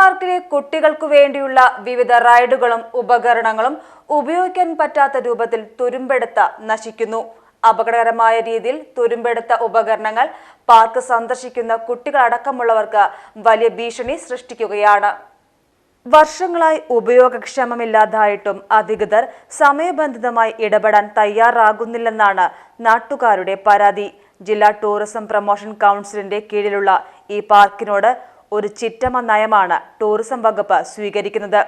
പാർക്കിലെ കുട്ടികൾക്കു വേണ്ടിയുള്ള വിവിധ റൈഡുകളും ഉപകരണങ്ങളും ഉപയോഗിക്കാൻ പറ്റാത്ത രൂപത്തിൽ തുരുമ്പെടുത്ത നശിക്കുന്നു. അപകടകരമായ രീതിയിൽ തുരുമ്പെടുത്ത ഉപകരണങ്ങൾ പാർക്ക് സന്ദർശിക്കുന്ന കുട്ടികളടക്കമുള്ളവർക്ക് വലിയ ഭീഷണി സൃഷ്ടിക്കുകയാണ്. വർഷങ്ങളായി ഉപയോഗക്ഷമമില്ലാതായിട്ടും അധികൃതർ സമയബന്ധിതമായി ഇടപെടാൻ തയ്യാറാകുന്നില്ലെന്നാണ് നാട്ടുകാരുടെ പരാതി. ജില്ലാ ടൂറിസം പ്രൊമോഷൻ കൗൺസിലിന്റെ കീഴിലുള്ള ഈ പാർക്കിനോട് ഒരു ചിറ്റമ നയമാണ് ടൂറിസം വകുപ്പ് സ്വീകരിക്കുന്നത്.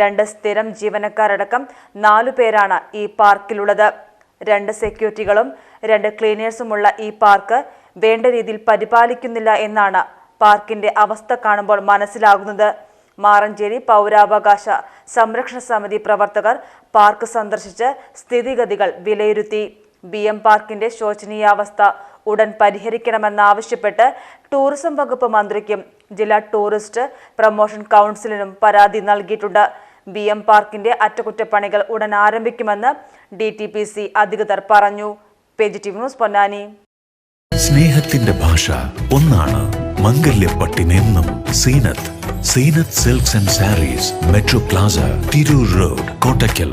രണ്ട് സ്ഥിരം ജീവനക്കാരടക്കം നാലു പേരാണ് ഈ പാർക്കിലുള്ളത്. രണ്ട് സെക്യൂരിറ്റികളും രണ്ട് ക്ലീനേഴ്സുമുള്ള ഈ പാർക്ക് വേണ്ട രീതിയിൽ പരിപാലിക്കുന്നില്ല എന്നാണ് പാർക്കിന്റെ അവസ്ഥ കാണുമ്പോൾ മനസ്സിലാകുന്നത്. മാറഞ്ചേരി പൗരാവകാശ സംരക്ഷണ സമിതി പ്രവർത്തകർ പാർക്ക് സന്ദർശിച്ച് സ്ഥിതിഗതികൾ വിലയിരുത്തി. ബി എം പാർക്കിന്റെ ശോചനീയാവസ്ഥ ഉടൻ പരിഹരിക്കണമെന്നാവശ്യപ്പെട്ട് ടൂറിസം വകുപ്പ് മന്ത്രിക്കും ജില്ലാ ടൂറിസ്റ്റ് പ്രൊമോഷൻ കൗൺസിലിനും പരാതി നൽകിയിട്ടുണ്ട്. ബി എം പാർക്കിന്റെ അറ്റകുറ്റപ്പണികൾ ഉടൻ ആരംഭിക്കുമെന്ന് ഡി ടി പി സി അധികൃതർ പറഞ്ഞു. ന്യൂസ് പൊന്നാനി. സ്നേഹത്തിന്റെ ഭാഷ ഒന്നാണ് മംഗല്യപ്പട്ടിനെന്നും Seenath Seenath silks and sarees metro plaza Tirur road Kottakkal.